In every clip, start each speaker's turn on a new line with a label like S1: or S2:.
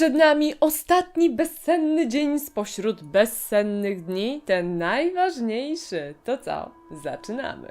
S1: Przed nami ostatni bezsenny dzień spośród bezsennych dni, ten najważniejszy. To co? Zaczynamy.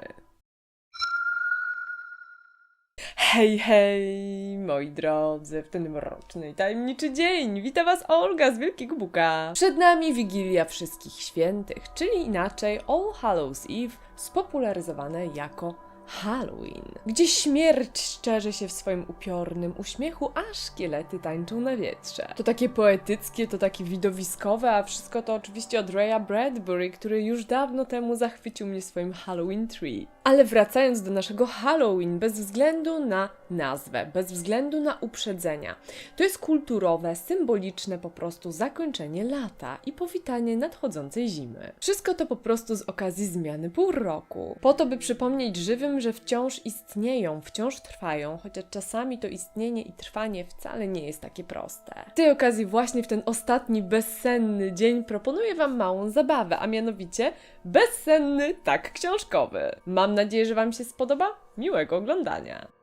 S1: Hej, hej, moi drodzy, w ten mroczny i tajemniczy dzień. Witam Was Olga z Wielkiego Buka. Przed nami Wigilia Wszystkich Świętych, czyli inaczej All Hallows Eve, spopularyzowane jako Halloween, gdzie śmierć szczerzy się w swoim upiornym uśmiechu, a szkielety tańczą na wietrze. To takie poetyckie, to takie widowiskowe, a wszystko to oczywiście od Raya Bradbury, który już dawno temu zachwycił mnie swoim Halloween Tree. Ale wracając do naszego Halloween, bez względu na nazwę, bez względu na uprzedzenia, to jest kulturowe, symboliczne po prostu zakończenie lata i powitanie nadchodzącej zimy. Wszystko to po prostu z okazji zmiany pół roku. Po to, by przypomnieć żywym, że wciąż istnieją, wciąż trwają, chociaż czasami to istnienie i trwanie wcale nie jest takie proste. W tej okazji właśnie w ten ostatni bezsenny dzień proponuję Wam małą zabawę, a mianowicie bezsenny tak książkowy. Mam nadzieję, że Wam się spodoba. Miłego oglądania.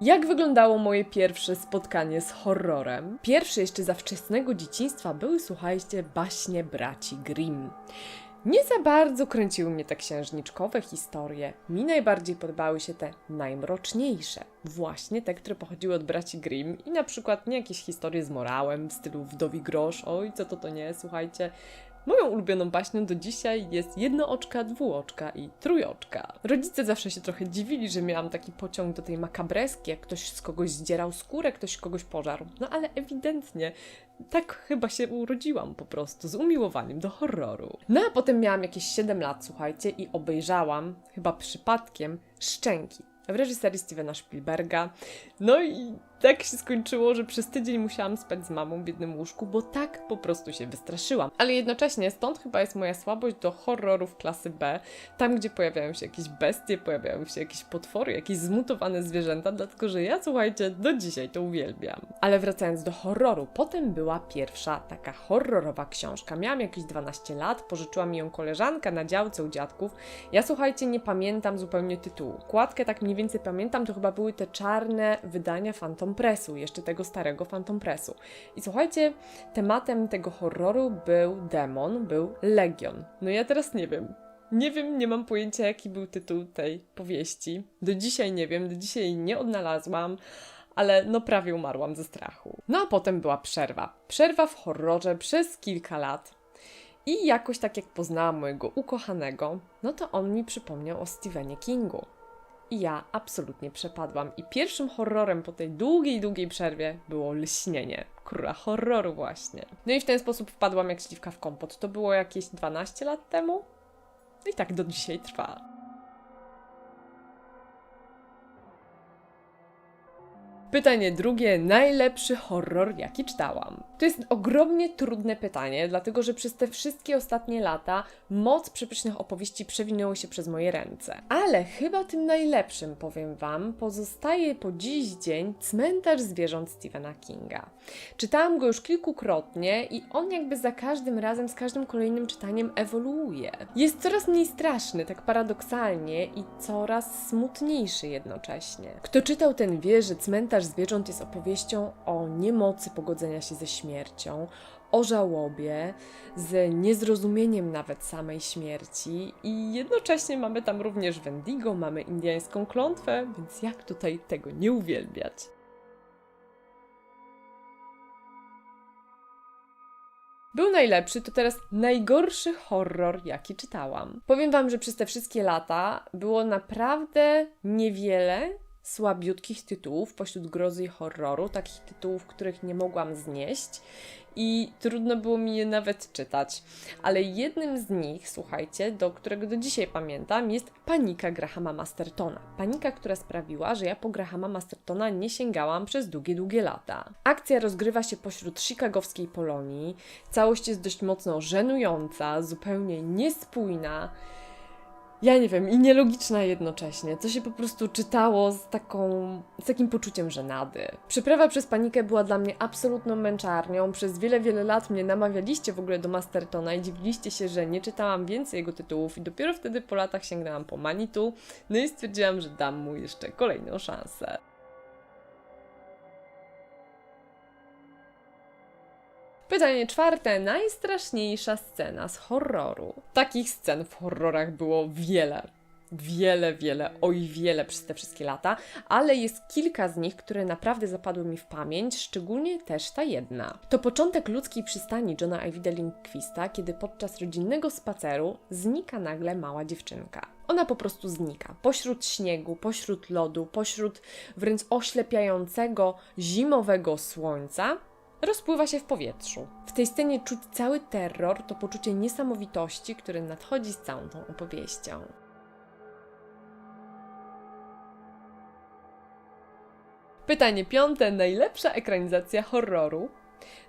S1: Jak wyglądało moje pierwsze spotkanie z horrorem? Pierwsze jeszcze za wczesnego dzieciństwa były, słuchajcie, baśnie braci Grimm. Nie za bardzo kręciły mnie te księżniczkowe historie. Mi najbardziej podobały się te najmroczniejsze. Właśnie te, które pochodziły od braci Grimm i na przykład nie jakieś historie z morałem w stylu Wdowi Grosz, oj co to to nie, słuchajcie. Moją ulubioną baśnią do dzisiaj jest jednooczka, dwuoczka i trójoczka. Rodzice zawsze się trochę dziwili, że miałam taki pociąg do tej makabreski, jak ktoś z kogoś zdzierał skórę, ktoś kogoś pożarł. No ale ewidentnie tak chyba się urodziłam po prostu, z umiłowaniem do horroru. No a potem miałam jakieś 7 lat, słuchajcie, i obejrzałam, chyba przypadkiem, Szczęki w reżyserii Stevena Spielberga. No i tak się skończyło, że przez tydzień musiałam spać z mamą w jednym łóżku, bo tak po prostu się wystraszyłam. Ale jednocześnie stąd chyba jest moja słabość do horrorów klasy B, tam gdzie pojawiają się jakieś bestie, pojawiają się jakieś potwory, jakieś zmutowane zwierzęta, dlatego że ja słuchajcie, do dzisiaj to uwielbiam. Ale wracając do horroru, potem była pierwsza taka horrorowa książka. Miałam jakieś 12 lat, pożyczyła mi ją koleżanka na działce u dziadków. Ja słuchajcie, nie pamiętam zupełnie tytułu. Kładkę tak mniej więcej pamiętam, to chyba były te czarne wydania Phantom Pressu, jeszcze tego starego Phantom Pressu. I słuchajcie, tematem tego horroru był demon, był Legion. No ja teraz nie wiem. Nie wiem, nie mam pojęcia, jaki był tytuł tej powieści. Do dzisiaj nie wiem, do dzisiaj nie odnalazłam, ale no prawie umarłam ze strachu. No a potem była przerwa. Przerwa w horrorze przez kilka lat. I jakoś tak jak poznałam mojego ukochanego, no to on mi przypomniał o Stephenie Kingu. I ja absolutnie przepadłam. I pierwszym horrorem po tej długiej, długiej przerwie było lśnienie. Króla horroru właśnie. No i w ten sposób wpadłam jak śliwka w kompot. To było jakieś 12 lat temu. I tak do dzisiaj trwa. Pytanie drugie. Najlepszy horror, jaki czytałam? To jest ogromnie trudne pytanie, dlatego że przez te wszystkie ostatnie lata moc przepysznych opowieści przewinęło się przez moje ręce. Ale chyba tym najlepszym, powiem Wam, pozostaje po dziś dzień Cmentarz Zwierząt Stephena Kinga. Czytałam go już kilkukrotnie i on jakby za każdym razem, z każdym kolejnym czytaniem ewoluuje. Jest coraz mniej straszny, tak paradoksalnie, i coraz smutniejszy jednocześnie. Kto czytał ten wie, że Cmentarz Zwierząt jest opowieścią o niemocy pogodzenia się ze śmiercią, o żałobie, z niezrozumieniem nawet samej śmierci i jednocześnie mamy tam również Wendigo, mamy indyjską klątwę, więc jak tutaj tego nie uwielbiać? Był najlepszy, to teraz najgorszy horror, jaki czytałam. Powiem Wam, że przez te wszystkie lata było naprawdę niewiele słabiutkich tytułów pośród grozy i horroru, takich tytułów, których nie mogłam znieść i trudno było mi je nawet czytać. Ale jednym z nich, słuchajcie, do którego do dzisiaj pamiętam, jest Panika Grahama Mastertona. Panika, która sprawiła, że ja po Grahama Mastertona nie sięgałam przez długie, długie lata. Akcja rozgrywa się pośród chicagowskiej Polonii. Całość jest dość mocno żenująca, zupełnie niespójna ja nie wiem, i nielogiczna jednocześnie, co się po prostu czytało z taką, z takim poczuciem żenady. Przyprawa przez panikę była dla mnie absolutną męczarnią, przez wiele, wiele lat mnie namawialiście w ogóle do Mastertona i dziwiliście się, że nie czytałam więcej jego tytułów i dopiero wtedy po latach sięgnęłam po Manitu, no i stwierdziłam, że dam mu jeszcze kolejną szansę. Pytanie czwarte. Najstraszniejsza scena z horroru. Takich scen w horrorach było wiele. Wiele, wiele, oj wiele przez te wszystkie lata, ale jest kilka z nich, które naprawdę zapadły mi w pamięć, szczególnie też ta jedna. To początek ludzkiej przystani Johna Ivida Lindquista, kiedy podczas rodzinnego spaceru znika nagle mała dziewczynka. Ona po prostu znika. Pośród śniegu, pośród lodu, pośród wręcz oślepiającego zimowego słońca, rozpływa się w powietrzu. W tej scenie czuć cały terror, to poczucie niesamowitości, które nadchodzi z całą tą opowieścią. Pytanie piąte. Najlepsza ekranizacja horroru?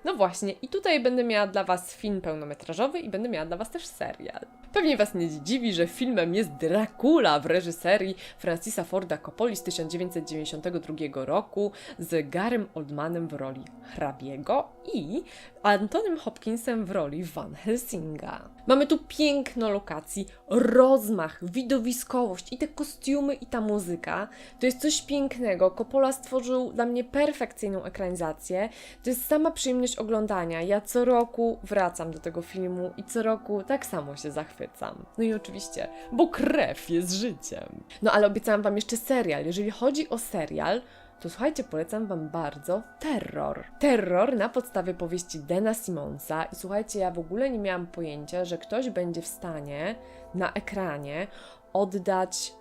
S1: No właśnie, i tutaj będę miała dla Was film pełnometrażowy i będę miała dla Was też serial. Pewnie Was nie dziwi, że filmem jest Dracula w reżyserii Francisa Forda Coppoli z 1992 roku z Garym Oldmanem w roli hrabiego i Antonym Hopkinsem w roli Van Helsinga. Mamy tu piękno lokacji, rozmach, widowiskowość i te kostiumy i ta muzyka. To jest coś pięknego. Coppola stworzył dla mnie perfekcyjną ekranizację. To jest sama przyjemność oglądania. Ja co roku wracam do tego filmu i co roku tak samo się zachwycam. No i oczywiście, bo krew jest życiem. No ale obiecałam Wam jeszcze serial. Jeżeli chodzi o serial, to słuchajcie, polecam Wam bardzo Terror. Terror na podstawie powieści Dena Simonsa i słuchajcie, ja w ogóle nie miałam pojęcia, że ktoś będzie w stanie na ekranie oddać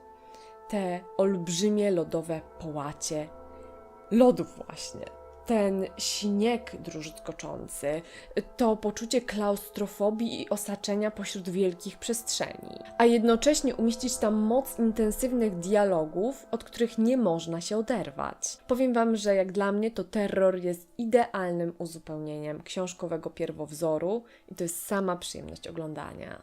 S1: te olbrzymie lodowe połacie lodów właśnie ten śnieg druzgoczący, to poczucie klaustrofobii i osaczenia pośród wielkich przestrzeni, a jednocześnie umieścić tam moc intensywnych dialogów, od których nie można się oderwać. Powiem Wam, że jak dla mnie to terror jest idealnym uzupełnieniem książkowego pierwowzoru i to jest sama przyjemność oglądania.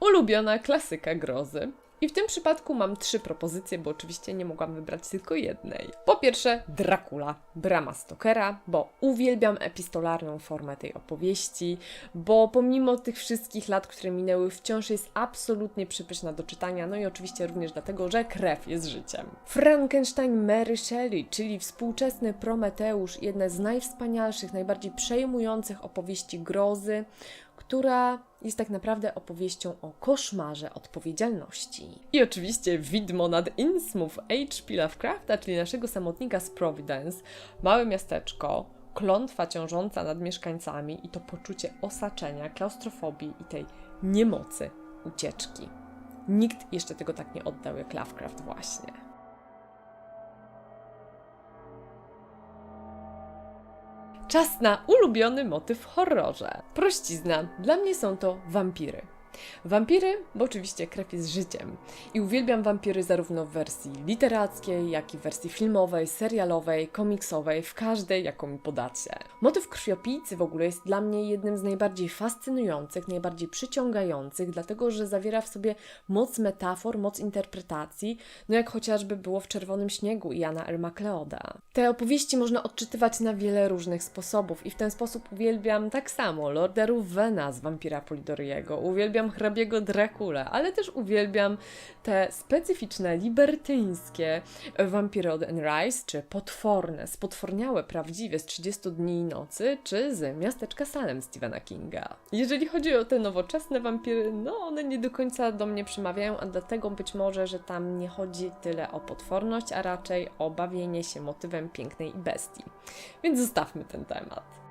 S1: Ulubiona klasyka grozy. I w tym przypadku mam trzy propozycje, bo oczywiście nie mogłam wybrać tylko jednej. Po pierwsze, Dracula, Brama Stokera, bo uwielbiam epistolarną formę tej opowieści, bo pomimo tych wszystkich lat, które minęły, wciąż jest absolutnie przypyszna do czytania, no i oczywiście również dlatego, że krew jest życiem. Frankenstein Mary Shelley, czyli współczesny Prometeusz, jedna z najwspanialszych, najbardziej przejmujących opowieści grozy, która jest tak naprawdę opowieścią o koszmarze odpowiedzialności. I oczywiście widmo nad Innsmouth H.P. Lovecrafta, czyli naszego samotnika z Providence, małe miasteczko, klątwa ciążąca nad mieszkańcami i to poczucie osaczenia, klaustrofobii i tej niemocy ucieczki. Nikt jeszcze tego tak nie oddał jak Lovecraft właśnie. Czas na ulubiony motyw w horrorze. Prościzna. Dla mnie są to wampiry. Wampiry, bo oczywiście krew jest życiem. I uwielbiam wampiry zarówno w wersji literackiej, jak i w wersji filmowej, serialowej, komiksowej, w każdej, jaką mi podacie. Motyw krwiopijcy w ogóle jest dla mnie jednym z najbardziej fascynujących, najbardziej przyciągających, dlatego że zawiera w sobie moc metafor, moc interpretacji, no jak chociażby było w Czerwonym Śniegu Jana R. MacLeoda. Te opowieści można odczytywać na wiele różnych sposobów i w ten sposób uwielbiam tak samo Lorda Ruvena z Wampira Polidoriego, uwielbiam uwielbiam hrabiego Dracula, ale też uwielbiam te specyficzne, libertyńskie wampiry od Anne Rice, czy potworne, spotworniałe, prawdziwe z 30 dni i nocy, czy z miasteczka Salem Stephena Kinga. Jeżeli chodzi o te nowoczesne wampiry, no one nie do końca do mnie przemawiają, a dlatego być może, że tam nie chodzi tyle o potworność, a raczej o bawienie się motywem pięknej bestii. Więc zostawmy ten temat.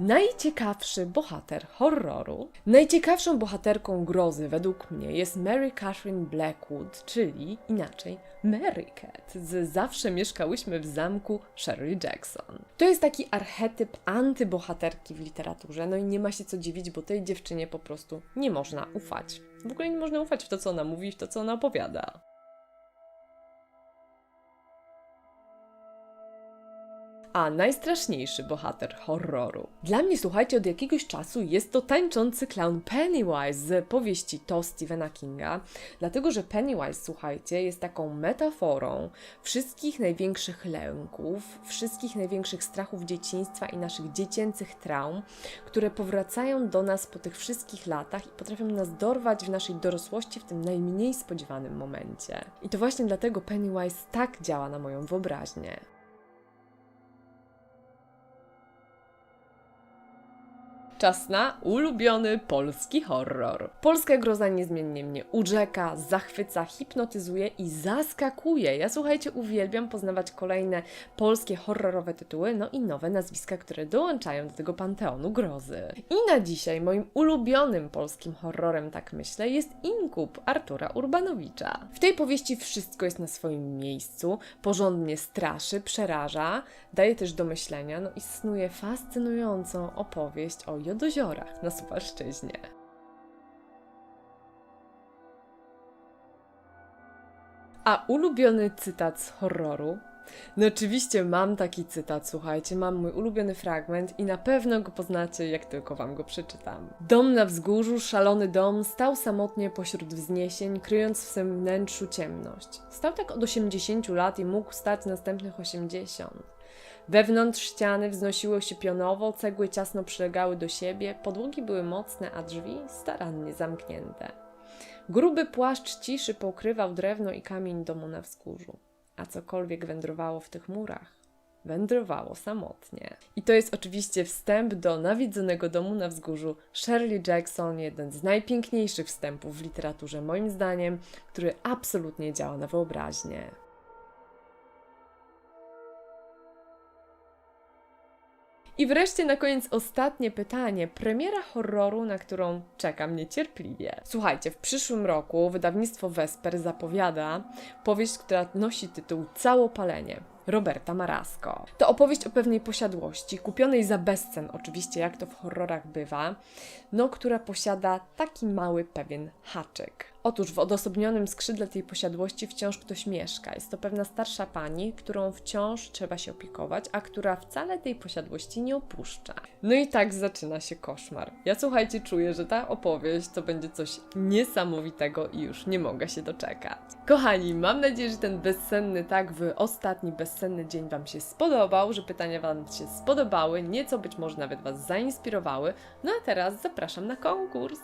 S1: Najciekawszy bohater horroru. Najciekawszą bohaterką grozy według mnie jest Mary Catherine Blackwood, czyli inaczej Mary Cat z Zawsze mieszkałyśmy w zamku Shirley Jackson. To jest taki archetyp antybohaterki w literaturze, no i nie ma się co dziwić, bo tej dziewczynie po prostu nie można ufać. W ogóle nie można ufać w to, co ona mówi, w to, co ona opowiada. A najstraszniejszy bohater horroru. Dla mnie, słuchajcie, od jakiegoś czasu jest to tańczący clown Pennywise z powieści To Stephena Kinga, dlatego że Pennywise, słuchajcie, jest taką metaforą wszystkich największych lęków, wszystkich największych strachów dzieciństwa i naszych dziecięcych traum, które powracają do nas po tych wszystkich latach i potrafią nas dorwać w naszej dorosłości w tym najmniej spodziewanym momencie. I to właśnie dlatego Pennywise tak działa na moją wyobraźnię. Czas na ulubiony polski horror. Polska groza niezmiennie mnie urzeka, zachwyca, hipnotyzuje i zaskakuje. Ja słuchajcie, uwielbiam poznawać kolejne polskie horrorowe tytuły, no i nowe nazwiska, które dołączają do tego panteonu grozy. I na dzisiaj moim ulubionym polskim horrorem, tak myślę, jest Inkub Artura Urbanowicza. W tej powieści wszystko jest na swoim miejscu, porządnie straszy, przeraża, daje też do myślenia, no i snuje fascynującą opowieść o jodoziorach na Suwalszczyźnie. A ulubiony cytat z horroru? No oczywiście mam taki cytat, słuchajcie, mam mój ulubiony fragment i na pewno go poznacie, jak tylko wam go przeczytam. Dom na wzgórzu, szalony dom, stał samotnie pośród wzniesień, kryjąc w swym wnętrzu ciemność. Stał tak od 80 lat i mógł stać następnych 80. Wewnątrz ściany wznosiło się pionowo, cegły ciasno przylegały do siebie, podłogi były mocne, a drzwi starannie zamknięte. Gruby płaszcz ciszy pokrywał drewno i kamień domu na wzgórzu, a cokolwiek wędrowało w tych murach, wędrowało samotnie. I to jest oczywiście wstęp do nawiedzonego domu na wzgórzu Shirley Jackson, jeden z najpiękniejszych wstępów w literaturze, moim zdaniem, który absolutnie działa na wyobraźnię. I wreszcie na koniec ostatnie pytanie. Premiera horroru, na którą czekam niecierpliwie. Słuchajcie, w przyszłym roku wydawnictwo Vesper zapowiada powieść, która nosi tytuł Całopalenie. Roberta Marasko. To opowieść o pewnej posiadłości, kupionej za bezcen, oczywiście, jak to w horrorach bywa, no, która posiada taki mały pewien haczyk. Otóż w odosobnionym skrzydle tej posiadłości wciąż ktoś mieszka. Jest to pewna starsza pani, którą wciąż trzeba się opiekować, a która wcale tej posiadłości nie opuszcza. No i tak zaczyna się koszmar. Ja słuchajcie, czuję, że ta opowieść to będzie coś niesamowitego i już nie mogę się doczekać. Kochani, mam nadzieję, że ten bezsenny tak w ostatni bezsenny dzień Wam się spodobał, że pytania Wam się spodobały, nieco być może nawet Was zainspirowały. No a teraz zapraszam na konkurs.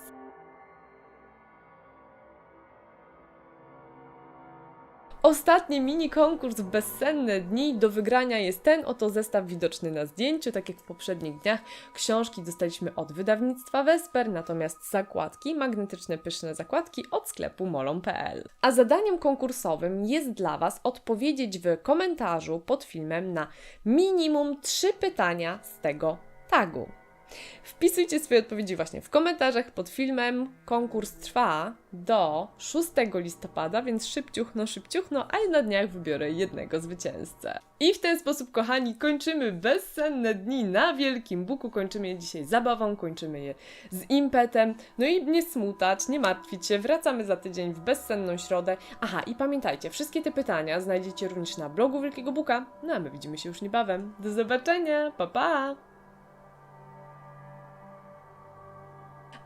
S1: Ostatni mini konkurs w bezsenne dni. Do wygrania jest ten oto zestaw widoczny na zdjęciu. Tak jak w poprzednich dniach, książki dostaliśmy od wydawnictwa Vesper, natomiast zakładki, magnetyczne pyszne zakładki od sklepu molon.pl. A zadaniem konkursowym jest dla Was odpowiedzieć w komentarzu pod filmem na minimum trzy pytania z tego tagu. Wpisujcie swoje odpowiedzi właśnie w komentarzach pod filmem. Konkurs trwa do 6 listopada, więc szybciuchno, szybciuchno, a na dniach wybiorę jednego zwycięzcę. I w ten sposób, kochani, kończymy bezsenne dni na Wielkim Buku. Kończymy je dzisiaj zabawą, kończymy je z impetem. No i nie smutać, nie martwić się, wracamy za tydzień w bezsenną środę. Aha, i pamiętajcie, wszystkie te pytania znajdziecie również na blogu Wielkiego Buka. No a my widzimy się już niebawem. Do zobaczenia, pa pa!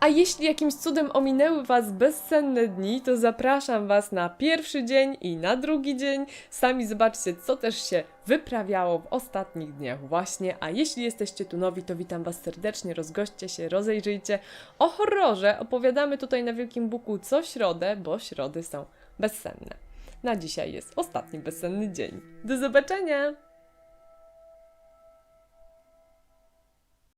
S1: A jeśli jakimś cudem ominęły Was bezsenne dni, to zapraszam Was na pierwszy dzień i na drugi dzień. Sami zobaczcie, co też się wyprawiało w ostatnich dniach właśnie. A jeśli jesteście tu nowi, to witam Was serdecznie, rozgośćcie się, rozejrzyjcie. O horrorze opowiadamy tutaj na Wielkim Buku co środę, bo środy są bezsenne. Na dzisiaj jest ostatni bezsenny dzień. Do zobaczenia!